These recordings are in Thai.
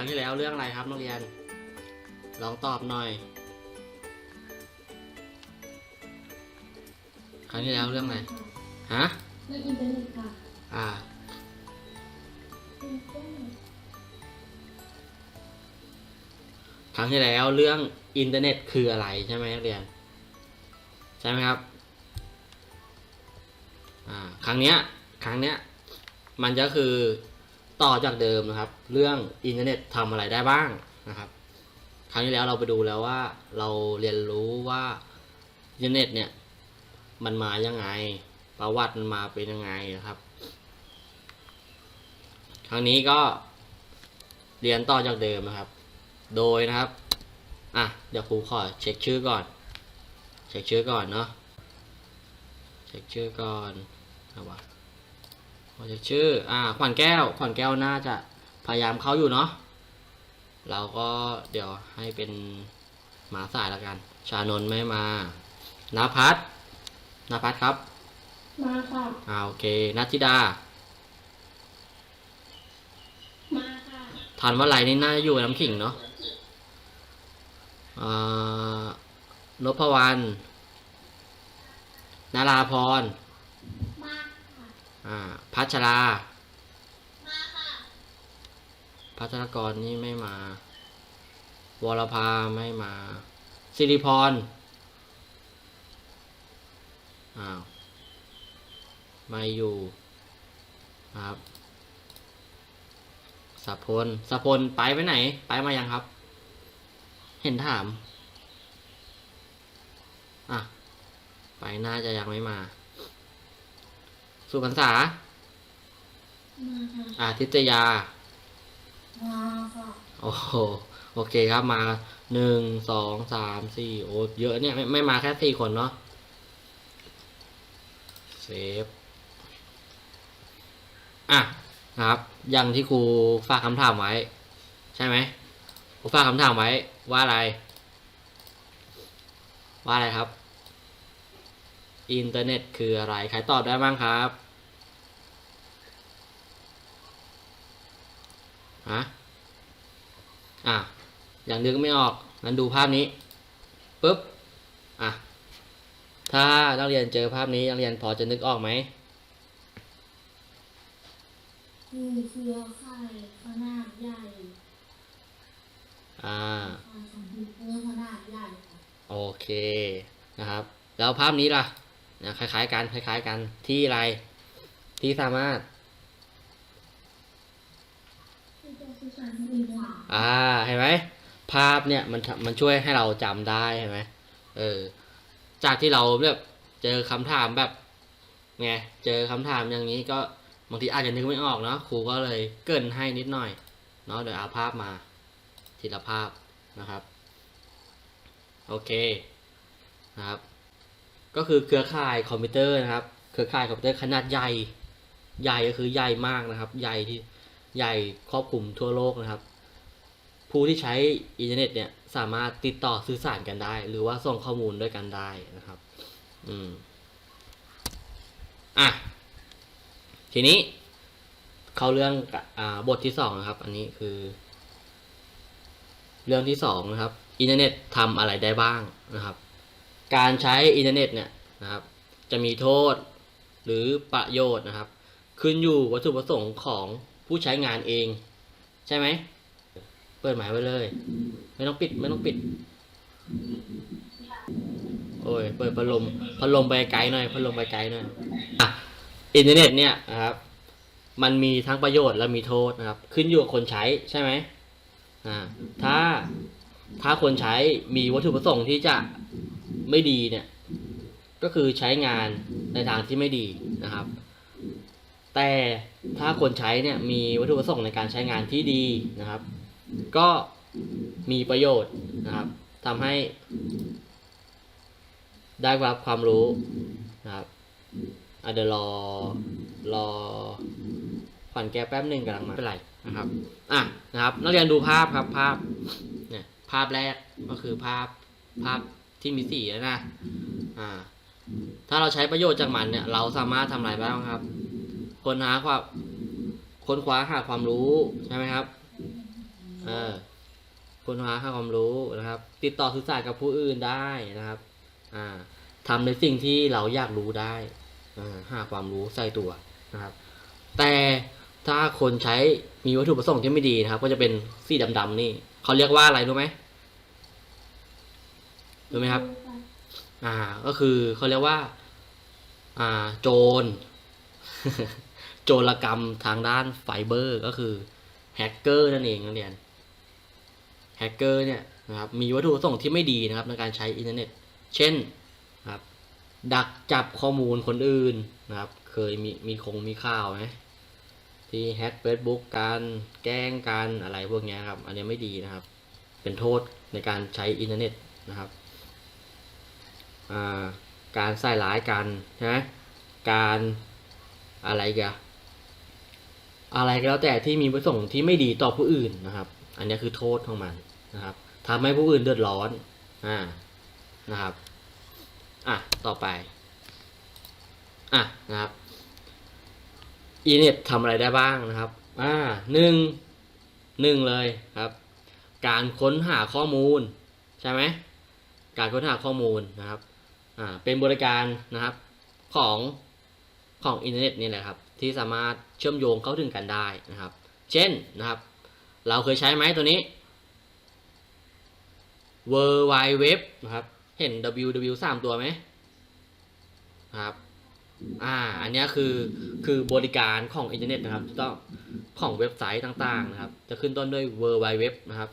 รั้งที่แล้วเรื่องอะไรครับนักเรียน ลองตอบหน่อย ครั้งที่แล้วเรื่องอะไร ฮะเรื่องอินเทอร์เน็ตค่ะ อ่า ครั้งที่แล้วเรื่องอินเทอร์เน็ตคืออะไรใช่ไหมนักเรียน ใช่ไหมครับ อ่า ครั้งเนี้ย ครั้งเนี้ย มันก็คือ ต่อจากเดิมนะครับ เรื่องอินเทอร์เน็ตทำอะไรได้บ้างนะครับ ครั้งที่แล้วเราไปดูแล้วว่าเราเรียนรู้ว่าอินเทอร์เน็ตเนี่ย มันมายังไง ประวัติมันมาเป็นยังไงนะครับ ครั้งนี้ก็เรียนต่อจากเดิมนะครับ โดยนะครับ อะ เดี๋ยวครูขอเช็คชื่อก่อน เช็คชื่อก่อนเนาะ เช็คชื่อก่อนนะวะ ขอเช็คชื่อ อ่า ขวัญแก้ว ขวัญแก้วน่าจะพยายามเข้าอยู่เนาะ เราก็เดี๋ยวให้เป็นหมาสายแล้วกัน ชานนท์ไม่มานาพัฒนาพัฒครับ มาค่ะ อ่าโอเคนัทธิดา มาค่ะทันว่าไรนี่น่าจะอยู่กับน้ำขิงเนาะอ่านพวรรณนาราพรมาค่ะ อ่าพัชรามาค่ะพัชรกรนี่ไม่มา วรภาไม่มาสิริพรอ้าวไม่อยู่ครับสัพพลสัพพลไปไปไหน ไปมายังครับ เห็นถาม อะ ไปน่าจะยังไม่มา สุพรรษา มาค่ะอาทิตยา มาค่ะโอ้โห โอเคครับมาหนึ่งสองสามสี่โอ้เยอะเนี่ยไม่ไม่มาแค่สี่คนเนาะเซฟอะนะครับ อย่างที่ครูฝากคำถามไว้ ใช่ไหมครูฝากคำถามไว้ว่าอะไร ว่าอะไรครับ อินเทอร์เน็ตคืออะไร ใครตอบได้บ้างครับฮะอะ อย่างนึกไม่ออกงั้นดูภาพนี้ปุ๊บ อะ ถ้านักเรียนเจอภาพนี้นักเรียนพอจะนึกออกไหมคือเครือข่ายขนาดใหญ่ อ่าข่ายคอมพิวเตอร์ขนาดใหญ่ค่ะโอเค นะครับ แล้วภาพนี้ล่ะ นะคล้ายๆกันคล้าย ๆ กันที่อะไรที่สามารถที่จะสื่อสารสื่อสารอ่าเห็นไหมภาพเนี่ยมันทำมันช่วยให้เราจำได้เห็นไหมเออ จากที่เราแบบเจอคำถามแบบไงเจอคำถามอย่างนี้ก็บางทีอาจจะนึกไม่ออกเนาะครูก็เลยเกรินให้นิดหน่อยเนาะเดี๋ยวเอาภาพมาทีละภาพนะครับ โอเคนะครับ ก็คือเครือข่ายคอมพิวเตอร์นะครับ เครือข่ายคอมพิวเตอร์ขนาดใหญ่ ใหญ่ก็คือใหญ่มากนะครับ ใหญ่ที่ใหญ่ครอบคลุมทั่วโลกนะครับ ผู้ที่ใช้อินเทอร์เน็ตเนี่ยสามารถติดต่อสื่อสารกันได้ หรือว่าส่งข้อมูลด้วยกันได้นะครับ อืม อะ ทีนี้ เข้าเรื่องอ่าบทที่สองนะครับ อันนี้คือ เรื่องที่สองนะครับ อินเทอร์เน็ตทำอะไรได้บ้างนะครับ การใช้อินเทอร์เน็ตเนี่ยนะครับ จะมีโทษหรือประโยชน์นะครับ ขึ้นอยู่วัตถุประสงค์ของผู้ใช้งานเอง ใช่ไหม เปิดหมายไว้เลย ไม่ต้องปิดไม่ต้องปิด โอ้ย เปิดพัดลมพัดลมไปไกลหน่อยพัดลมไปไกลหน่อยอะอินเทอร์เน็ตเนี่ยนะครับ มันมีทั้งประโยชน์และมีโทษนะครับ ขึ้นอยู่กับคนใช้ใช่ไหมอ่าถ้า ถ้าคนใช้มีวัตถุประสงค์ที่จะไม่ดีเนี่ย ก็คือใช้งานในทางที่ไม่ดีนะครับ แต่ถ้าคนใช้เนี่ยมีวัตถุประสงค์ในการใช้งานที่ดีนะครับ ก็มีประโยชน์นะครับทำให้ได้รับความรู้นะครับอะเดี๋ยวรอรอขวัญแกแป๊บหนึ่งกำลังมาไม่เป็นไรนะครับ อะนะครับ นักเรียนดูภาพครับภาพ ภาพแรกก็คือภาพภาพที่มีสีนะอ่า ถ้าเราใช้ประโยชน์จากมันเนี่ย เราสามารถทำอะไรบ้างครับ ค้นหาความค้นคว้าหาความรู้ใช่ไหมครับ เออค้นคว้าหาความรู้นะครับ ติดต่อสื่อสารกับผู้อื่นได้นะครับ อ่าทำในสิ่งที่เราอยากรู้ได้อ่าหาความรู้ใส่ตัวนะครับ แต่ถ้าคนใช้มีวัตถุประสงค์ที่ไม่ดีนะครับ ก็จะเป็นสีดำๆนี่ เขาเรียกว่าอะไรรู้ไหมรู้ไหมครับ อ่า ก็คือเขาเรียกว่า อ่า โจร โจรกรรมทางด้านไฟเบอร์ก็คือแฮกเกอร์นั่นเองนักเรียน แฮกเกอร์เนี่ยนะครับ มีวัตถุประสงค์ที่ไม่ดีนะครับ ในการใช้อินเทอร์เน็ต เช่นนะครับ ดักจับข้อมูลคนอื่นนะครับ เคยมีมีคงมีข่าวไหม ที่แฮกเฟซบุ๊กการแกล้งกันอะไรพวกนี้ครับ อันนี้ไม่ดีนะครับ เป็นโทษในการใช้อินเทอร์เน็ตนะครับาการใส่ร้ายกันใช่ไหมการอะไรกันอะไรก็แล้วแต่ที่มีประสงค์ที่ไม่ดีต่อผู้อื่นนะครับ อันนี้คือโทษของมันนะครับทำให้ผู้อื่นเดือดร้อนอ่านะครับอะต่อไปอะนะครับ อีเน็ตทำอะไรได้บ้างนะครับ อ่าหนึ่งหนึ่งเลยครับ การค้นหาข้อมูล ใช่ไหมการค้นหาข้อมูลนะครับ อ่า เป็นบริการนะครับของของอินเทอร์เน็ตนี่แหละครับ ที่สามารถเชื่อมโยงเข้าถึงกันได้นะครับ เช่นนะครับ เราเคยใช้ไหมตัวนี้ w w w นะครับ เห็น www สามตัวไหมครับ อ่า อันนี้คือคือบริการของอินเทอร์เน็ตนะครับต้องของเว็บไซต์ต่างๆนะครับ จะขึ้นต้นด้วย w w w นะครับ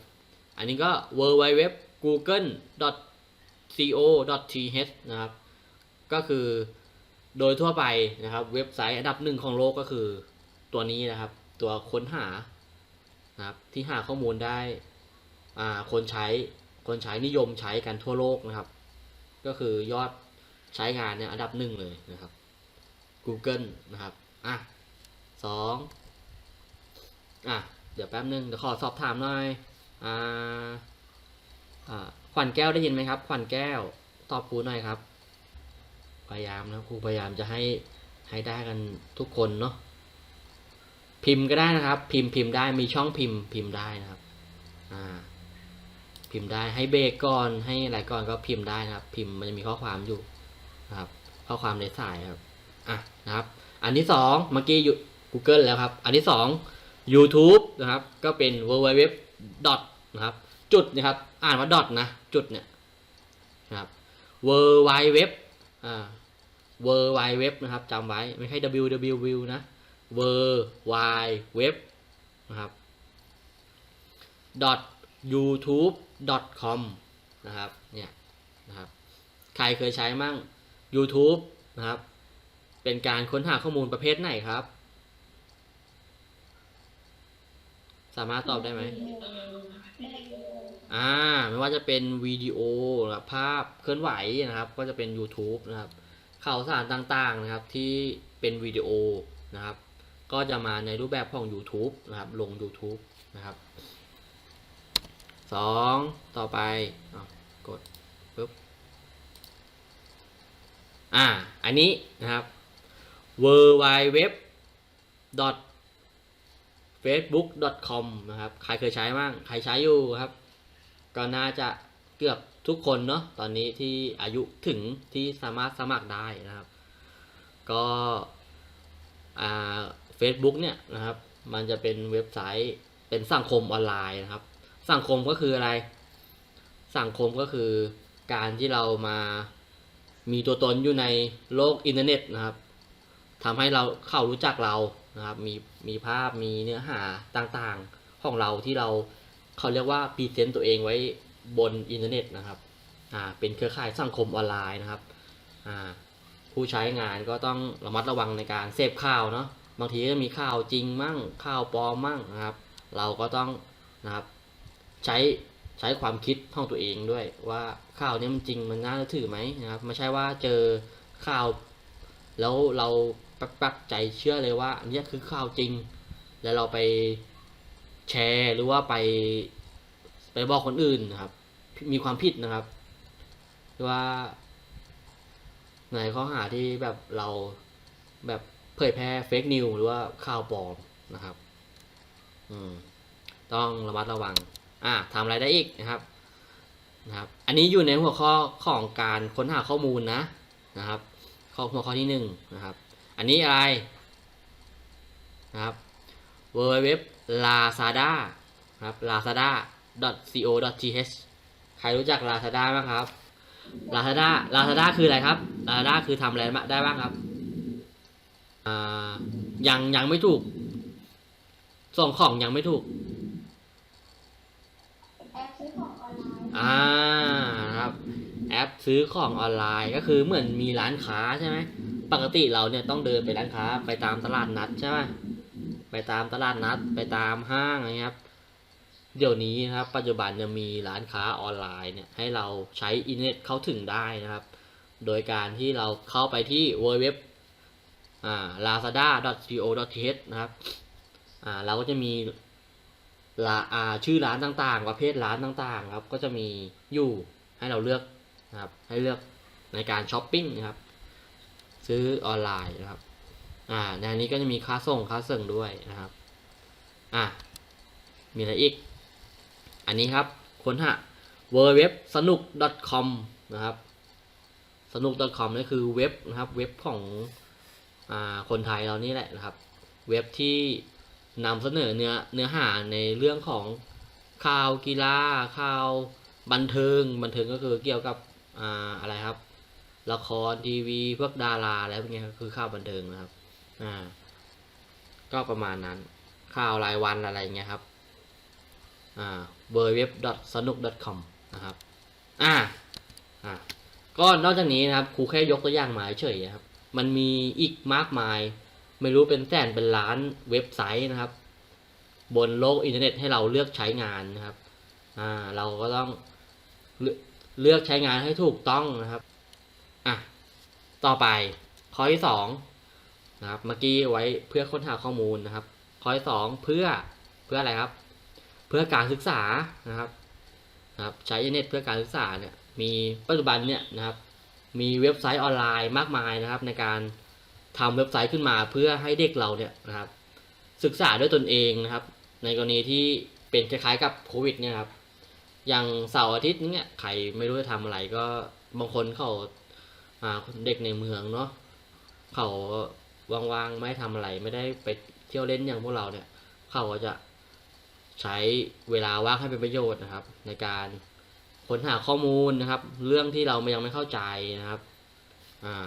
อันนี้ก็ w w w google co th นะครับ ก็คือโดยทั่วไปนะครับ เว็บไซต์อันดับหนึ่งของโลกก็คือตัวนี้นะครับ ตัวค้นหานะครับที่หาข้อมูลได้อ่าคนใช้คนใช้นิยมใช้กันทั่วโลกนะครับ ก็คือยอดใช้งานเนี่ยอันดับหนึ่งเลยนะครับ Google นะครับ อะสองอะ เดี๋ยวแป๊บนึง เดี๋ยวขอสอบถามหน่อย อ่า อ่า ขวัญแก้วได้ยินไหมครับ ขวัญแก้ว ตอบครูหน่อยครับ พยายามนะครูพยายามจะให้ให้ได้กันทุกคนเนาะ พิมพ์ก็ได้นะครับ พิมพ์พิมพ์ได้ มีช่องพิมพ์พิมพ์ได้นะครับ อ่า พิมพ์ได้ ให้เบรกก่อน ให้อะไรก่อนก็พิมพ์ได้นะครับ พิมพ์มันจะมีข้อความอยู่นะครับ ข้อความในสายครับ อะนะครับ อันที่สองเมื่อกี้อยู่ Google แล้วครับ อันที่สอง YouTube นะครับ ก็เป็น www. นะครับ จุดนะครับ อ่านว่า dot นะ จุดเนี่ยนะครับ www. อ่า www. นะครับจำไว้ ไม่ใช่ www นะ www. นะครับ dot youtube dot com นะครับ เนี่ย นะครับ ใครเคยใช้มั่ง YouTube นะครับ เป็นการค้นหาข้อมูลประเภทไหนครับ สามารถตอบได้ไหมอ่าไม่ว่าจะเป็นวิดีโอนะครับภาพเคลื่อนไหวนะครับ ก็จะเป็น YouTube นะครับ ข่าวสารต่างๆนะครับที่เป็นวิดีโอนะครับ ก็จะมาในรูปแบบของ YouTube นะครับ ลง YouTube นะครับสองต่อไปอกดปุ๊บอ่า อันนี้นะครับ w w w facebook com นะครับ ใครเคยใช้บ้าง ใครใช้อยู่ครับ ก็น่าจะเกือบทุกคนเนาะ ตอนนี้ที่อายุถึงที่สามารถสมัครได้นะครับ ก็อ่า Facebook เนี่ยนะครับ มันจะเป็นเว็บไซต์เป็นสังคมออนไลน์นะครับ สังคมก็คืออะไร สังคมก็คือการที่เรามามีตัวตนอยู่ในโลกอินเทอร์เน็ตนะครับ ทำให้เราเข้ารู้จักเรานะครับมีมีภาพมีเนื้อหาต่างๆของเราที่เราเขาเรียกว่าพรีเซนต์ตัวเองไว้บนอินเทอร์เน็ตนะครับอ่าเป็นเครือข่ายสังคมออนไลน์นะครับอ่าผู้ใช้งานก็ต้องระมัดระวังในการเสพข่าวเนาะบางทีก็มีข่าวจริงมั่งข่าวปลอมมั่งนะครับ เราก็ต้องนะครับใช้ใช้ความคิดของตัวเองด้วยว่าข่าวนี้มันจริงมันน่าจะถือไหมนะครับไม่ใช่ว่าเจอข่าวแล้วเรา ปักๆใจเชื่อเลยว่าอันนี้คือข่าวจริง แล้วเราไปแชร์หรือว่าไปไปบอกคนอื่นนะครับ มีความผิดนะครับว่าในข้อหาที่แบบเราแบบเผยแพร่เฟกนิวหรือว่าข่าวปลอมนะครับ อืม ต้องระมัดระวัง อ่าทำอะไรได้อีกนะครับ นะครับ อันนี้อยู่ในหัวข้อของการค้นหาข้อมูลนะ นะครับ ข้อหัวข้อที่หนึ่งนะครับ อันนี้อะไรนะครับ www lazada นะครับ lazada co th ใครรู้จัก lazada บ้างครับ lazada lazada คืออะไรครับ lazada คือทำอะไรได้บ้างครับอ่ายังยังไม่ถูก ส่งของยังไม่ถูกแอปซื้อของออนไลน์อ่านะครับ แอปซื้อของออนไลน์ก็คือเหมือนมีร้านค้าใช่ไหม ปกติเราเนี่ยต้องเดินไปร้านค้า ไปตามตลาดนัดใช่ไหมไปตามตลาดนัดไปตามห้างอะไรครับ เดี๋ยวนี้นะครับ ปัจจุบันจะมีร้านค้าออนไลน์เนี่ยให้เราใช้อินเทอร์เน็ตเข้าถึงได้นะครับ โดยการที่เราเข้าไปที่ www อ่า lazada.co.th นะครับอ่าเราก็จะมีร้าอ่าชื่อร้านต่างๆ ประเภทร้านต่างๆครับ ก็จะมีอยู่ให้เราเลือกนะครับ ให้เลือกในการช้อปปิ้งนะครับ ซื้อออนไลน์นะครับ อ่าในนี้ก็จะมีค่าส่งค่าเส่งด้วยนะครับ อ่ามีอะไรอีก อันนี้ครับค้นหา w w w สนุก .com นะครับสนุก .com นี่คือเว็บนะครับเว็บของอ่าคนไทยเรานี่แหละนะครับ เว็บที่นำเสนอเนื้อเนื้อหาในเรื่องของข่าวกีฬาข่าวบันเทิงบันเทิงก็คือเกี่ยวกับอ่าอะไรครับ ละครทีวีพวกดาราอะไรพวกเนี้ยคือข่าวบันเทิงนะครับ อ่า ก็ประมาณนั้น ข่าวรายวันอะไรเงี้ยครับ อ่า w w w s n o o k c o m นะครับ อ่า อ่า ก็นอกจากนี้นะครับครูแค่ยกตัวอย่างมาเฉยนะครับ มันมีอีกมากมาย ไม่รู้เป็นแสนเป็นล้านเว็บไซต์นะครับ บนโลกอินเทอร์เน็ตให้เราเลือกใช้งานนะครับ อ่า เราก็ต้องเลือกเลือกใช้งานให้ถูกต้องนะครับ ต่อไปข้อที่สองนะครับเมื่อกี้ไว้เพื่อค้นหาข้อมูลนะครับ ข้อที่สองเพื่อเพื่ออะไรครับ เพื่อการศึกษานะครับนะครับใช้อินเทอร์เน็ตเพื่อการศึกษาเนี่ยมีปัจจุบันเนี่ยนะครับ มีเว็บไซต์ออนไลน์มากมายนะครับ ในการทำเว็บไซต์ขึ้นมาเพื่อให้เด็กเราเนี่ยนะครับ ศึกษาด้วยตนเองนะครับ ในกรณีที่เป็นคล้ายๆกับโควิดเนี่ยครับอย่างเสาร์อาทิตย์เนี่ยใครไม่รู้จะทำอะไรก็บางคนเขา เด็กในเมืองเนาะเขาว่างๆไม่ทำอะไรไม่ได้ไปเที่ยวเล่นอย่างพวกเราเนี่ย เขาก็จะใช้เวลาว่างให้เป็นประโยชน์นะครับ ในการค้นหาข้อมูลนะครับ เรื่องที่เรายังไม่เข้าใจนะครับ อ่า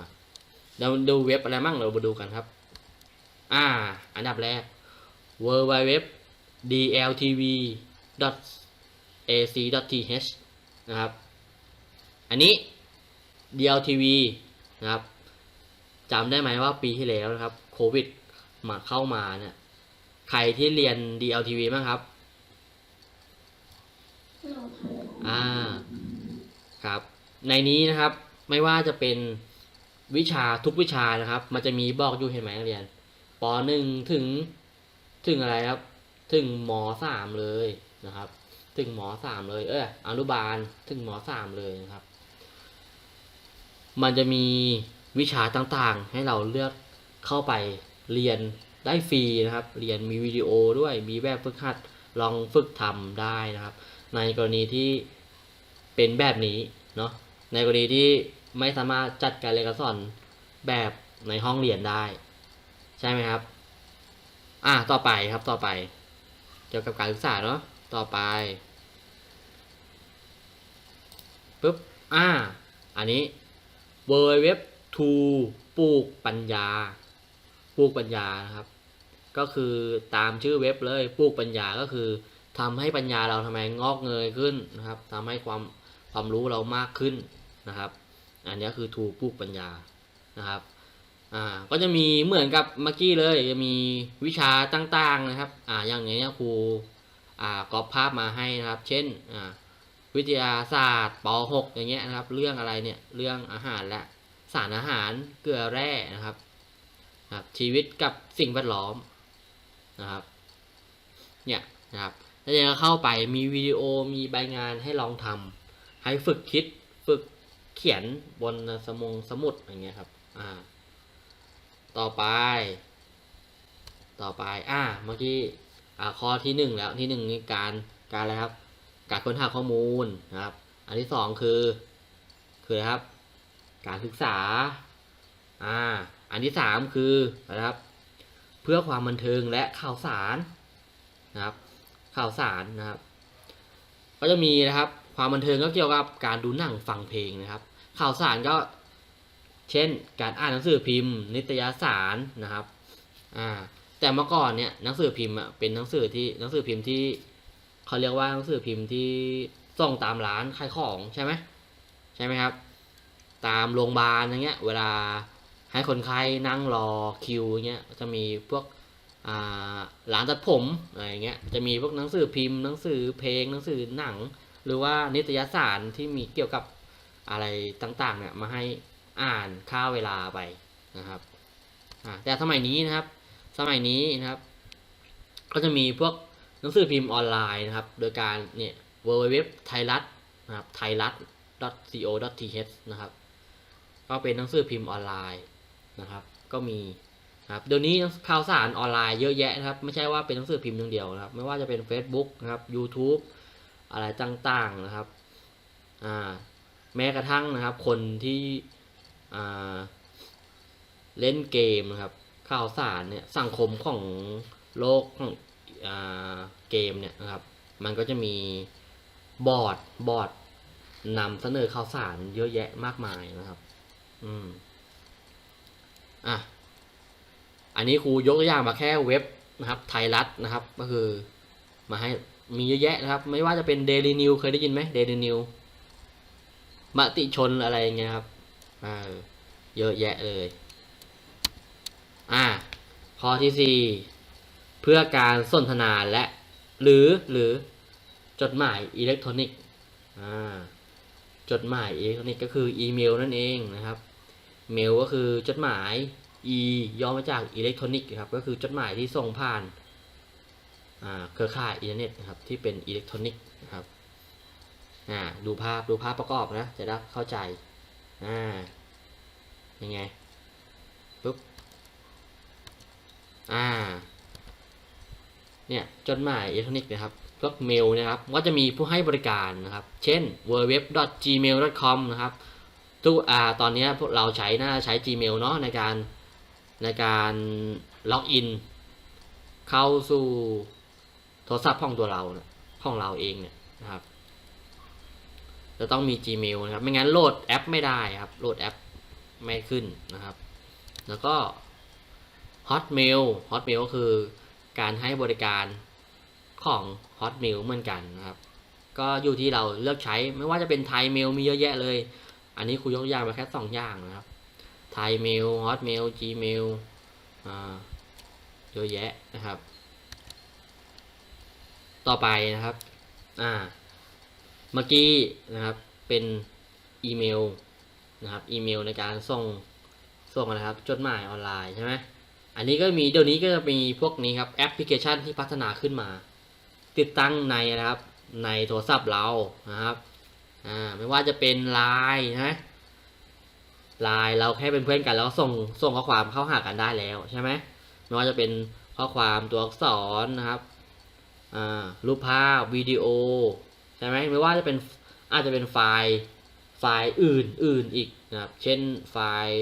เราดูเว็บอะไรมั่งเรามาดูกันครับ อ่า อันดับแรก w w w dltv ac th นะครับ อันนี้ DLTV นะครับจำได้ไหมว่าปีที่แล้วนะครับโควิดมาเข้ามาเนี่ยใครที่เรียน DLTV บ้างครับโหลดทันอ่าครับ ในนี้นะครับไม่ว่าจะเป็นวิชาทุกวิชานะครับ มันจะมีบอกอยู่เห็นไหมนักเรียนปหนึ่งถึงถึงอะไรครับ ถึงมสามเลยนะครับ ถึงมสามเลย เอออนุบาลถึงมสามเลยนะครับ มันจะมีวิชาต่างๆ ให้เราเลือกเข้าไปเรียนได้ฟรีนะครับ เรียนมีวิดีโอด้วยมีแบบฝึกหัดลองฝึกทำได้นะครับ ในกรณีที่เป็นแบบนี้เนาะในกรณีที่ไม่สามารถจัดการเรียนการสอนแบบในห้องเรียนได้ ใช่ไหมครับ อะต่อไปครับต่อไป เกี่ยวกับการศึกษาเนาะต่อไปปุ๊บอ่าอันนี้ w w w ทูปลูกปัญญา ปลูกปัญญานะครับ ก็คือตามชื่อเว็บเลยปลูกปัญญาก็คือทำให้ปัญญาเราทำไมงอกเงยขึ้นนะครับทำให้ความความรู้เรามากขึ้นนะครับ อันนี้คือทูปลูกปัญญานะครับอ่าก็จะมีเหมือนกับเมื่อกี้เลยจะมีวิชาต่างๆนะครับอ่าอย่างนี้ครูอ่ากรอบภาพมาให้นะครับ เช่นอ่า วิทยาศาสตร์ป .6 อย่างเงี้ยนะครับ เรื่องอะไรเนี่ยเรื่องอาหารและสารอาหารเกลือแร่นะครับนะครับ ชีวิตกับสิ่งแวดล้อมนะครับเนี่ยนะครับแล้วจะเข้าไปมีวิดีโอมีใบงานให้ลองทำให้ฝึกคิดฝึกเขียนบนสมงสมุดอย่างเงี้ยครับอ่าต่อไป ต่อไปอ่าเมื่อกี้อ่าข้อที่หนึ่งแล้วที่หนึ่งนี่การการอะไรครับ การค้นหาข้อมูลนะครับ อันที่สองคือ คืออะครับ การศึกษา อ่า อันที่สามคืออะครับ เพื่อความบันเทิงและข่าวสารนะครับ ข่าวสารนะครับ ก็จะมีนะครับ ความบันเทิงก็เกี่ยวกับการดูหนังฟังเพลงนะครับ ข่าวสารก็ เช่น การอ่านหนังสือพิมพ์ นิตยสารนะครับ อ่า แต่เมื่อก่อนเนี่ยหนังสือพิมพ์เป็นหนังสือที่หนังสือพิมพ์ที่ เขาเรียกว่าหนังสือพิมพ์ที่ส่งตามร้านขายของใช่ไหมใช่ไหมครับ ตามโรงพยาบาลอย่างเงี้ย เวลาให้คนไข้นั่งรอคิวเงี้ยจะมีพวกอ่าร้านตัดผมอะไรเงี้ยจะมีพวกหนังสือพิมพ์หนังสือเพลงหนังสือหนัง หรือว่านิตยสารที่มีเกี่ยวกับอะไรต่างๆเนี่ยมาให้อ่านค่าเวลาไปนะครับแต่สมัยนี้นะครับ สมัยนี้นะครับ ก็จะมีพวก หนังสือพิมพ์ออนไลน์นะครับ โดยการเนี่ย www ไทยรัฐนะครับไทยรัฐ co.th นะครับ ก็เป็นหนังสือพิมพ์ออนไลน์นะครับ ก็มีนะครับเดี๋ยวนี้ข่าวสารออนไลน์เยอะแยะนะครับ ไม่ใช่ว่าเป็นหนังสือพิมพ์อย่างเดียวนะครับ ไม่ว่าจะเป็น Facebook นะครับ YouTube อะไรต่างๆนะครับอ่าแม้กระทั่งนะครับ คนที่อ่าเล่นเกมนะครับ ข่าวสารเนี่ยสังคมของโลกของ เกมเนี่ยนะครับมันก็จะมีบอร์ดบอร์ดนำเสนอข่าวสารเยอะแยะมากมายนะครับ อืม อะ อันนี้ครูยกตัวอย่างมาแค่เว็บนะครับ ไทยรัฐนะครับ ก็คือมาให้มีเยอะแยะนะครับ ไม่ว่าจะเป็น Daily News เคยได้ยินไหม Daily News มติชนอะไรอย่างเงี้ยครับอ่าเยอะแยะเลย อ่า ข้อที่สี่ เพื่อการสนทนาและหรือหรือจดหมายอิเล็กทรอนิกส์จดหมายอิเล็กทรอนิกส์ก็คืออีเมลนั่นเองนะครับ เมลก็คือจดหมาย e ย่อมาจากอิเล็กทรอนิกส์ครับก็คือจดหมายที่ส่งผ่านาเครือข่ายอินเทอร์เน็ตนะครับที่เป็นอิเล็กทรอนิกส์นะครับดูภาพดูภาพประกอบนะจะได้เข้าใจอ่ายังไงปุ๊บอ่า เนี่ยจดหมายอิเล็กทรอนิกส์นะครับพวกเมลนะครับก็จะมีผู้ให้บริการนะครับ เช่น www.gmail.com นะครับทุกอ่าตอนนี้พวกเราใช้น่าใช้ Gmail เนาะในการในการล็อกอิน เข้าสู่โทรศัพท์ของตัวเรานะของเราเองเนี่ยนะครับ จะต้องมี Gmail นะครับ ไม่งั้นโหลดแอปไม่ได้ครับ โหลดแอปไม่ขึ้นนะครับ แล้วก็ Hotmail Hotmail ก็คือ การให้บริการของ Hotmail เหมือนกันนะครับ ก็อยู่ที่เราเลือกใช้ไม่ว่าจะเป็นไทยเมลมีเยอะแยะเลย อันนี้ครูยกตัวอย่างมาแค่สองอย่างนะครับไทยเมล Hotmail Gmail เยอะแยะนะครับ ต่อไปนะครับอ่าเมื่อกี้นะครับเป็นอีเมลนะครับอีเมลในการส่งส่งอะครับจดหมายออนไลน์ใช่ไหม อันนี้ก็มีเดี๋ยวนี้ก็จะมีพวกนี้ครับแอปพลิเคชันที่พัฒนาขึ้นมา ติดตั้งในนะครับในโทรศัพท์เรานะครับอ่าไม่ว่าจะเป็น Line นะไลน์เราแค่เป็นเพื่อนกันแล้วก็ส่งส่งข้อความเข้าหากันได้แล้วใช่ไหมไม่ว่าจะเป็นข้อความตัวอักษรนะครับอ่ารูปภาพวิดีโอใช่ไหมไม่ว่าจะเป็นอาจจะเป็นไฟล์ไฟล์อื่นอื่นอีกนะครับ เช่นไฟล์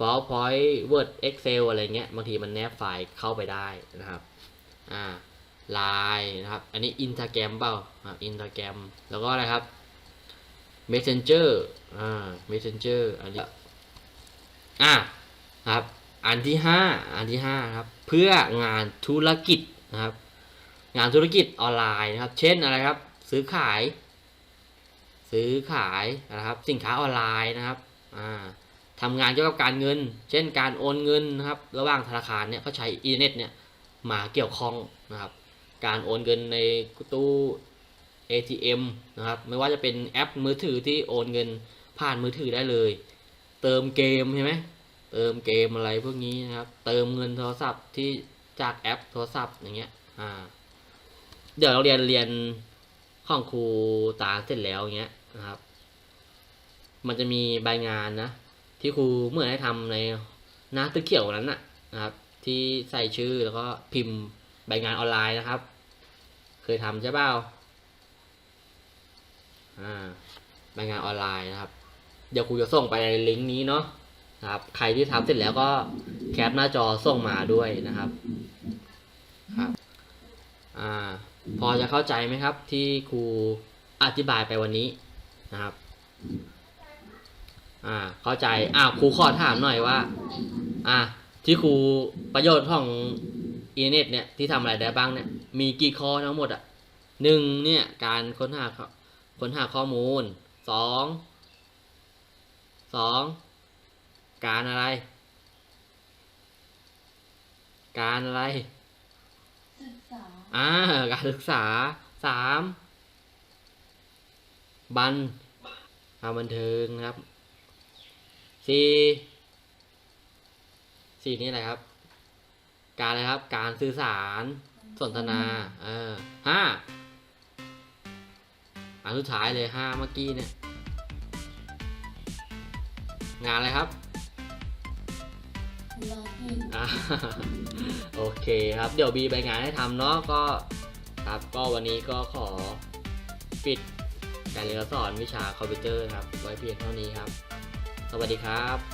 PowerPoint Word Excel อะไรเงี้ยบางทีมันแนบไฟล์เข้าไปได้นะครับอ่า Line นะครับอันนี้ Instagram เปล่าครับ Instagram แล้วก็อะไรครับ Messenger อ่า Messenger อันนี้อ่าครับอันที่ห้าอันที่ห้าครับเพื่องานธุรกิจนะครับงานธุรกิจออนไลน์นะครับ เช่นอะไรครับ ซื้อขาย ซื้อขายนะครับ สินค้าออนไลน์นะครับ อ่า ทำงานเกี่ยวกับการเงิน เช่นการโอนเงินนะครับ ระหว่างธนาคารเนี่ยเขาใช้อินเทอร์เน็ตเนี่ยมาเกี่ยวข้องนะครับ การโอนเงินในตู้ ATM นะครับ ไม่ว่าจะเป็นแอปมือถือที่โอนเงินผ่านมือถือได้เลย เติมเกมใช่ไหมเติมเกมอะไรพวกนี้นะครับ เติมเงินโทรศัพท์ที่จากแอปโทรศัพท์อย่างเงี้ย อ่า เดี๋ยวเราเรียนเรียนของครูตาเสร็จแล้วอย่างเงี้ยนะครับ มันจะมีใบงานนะ ที่ครูเมื่อให้ทำในหน้าตึกเขียวนั้นนะครับ ที่ใส่ชื่อแล้วก็พิมพ์ใบงานออนไลน์นะครับ เคยทำใช่เปล่าอ่าใบงานออนไลน์นะครับ เดี๋ยวครูจะส่งไปในลิงก์นี้เนาะนะครับ ใครที่ทำเสร็จแล้วก็แคปหน้าจอส่งมาด้วยนะครับครับอ่าพอจะเข้าใจไหมครับที่ครูอธิบายไปวันนี้นะครับ อ่า เข้าใจอ่าครูขอถามหน่อยว่า อ่า ที่ครูประโยชน์ของอินเทอร์เน็ตเนี่ยที่ทำอะไรได้บ้างเนี่ย มีกี่ข้อทั้งหมดอะหนึ่งเนี่ยการค้นหาข้อค้นหาข้อมูลสองสองการอะไร การอะไรศึกษาอ่าการศึกษาสามบันความบันเทิงนะครับ สี่สี่นี่อะไรครับ การอะไรครับ การสื่อสารสนทนา เออห้าอันสุดท้ายเลยห้าเมื่อกี้เนี่ย งานอะไรครับร้องเพลงอ่าโอเคครับ เดี๋ยวบีใบงานให้ทำเนาะก็ครับก็วันนี้ก็ขอปิดการเรียนการสอนวิชาคอมพิวเตอร์นะครับ ไว้เพียงเท่านี้ครับ สวัสดีครับ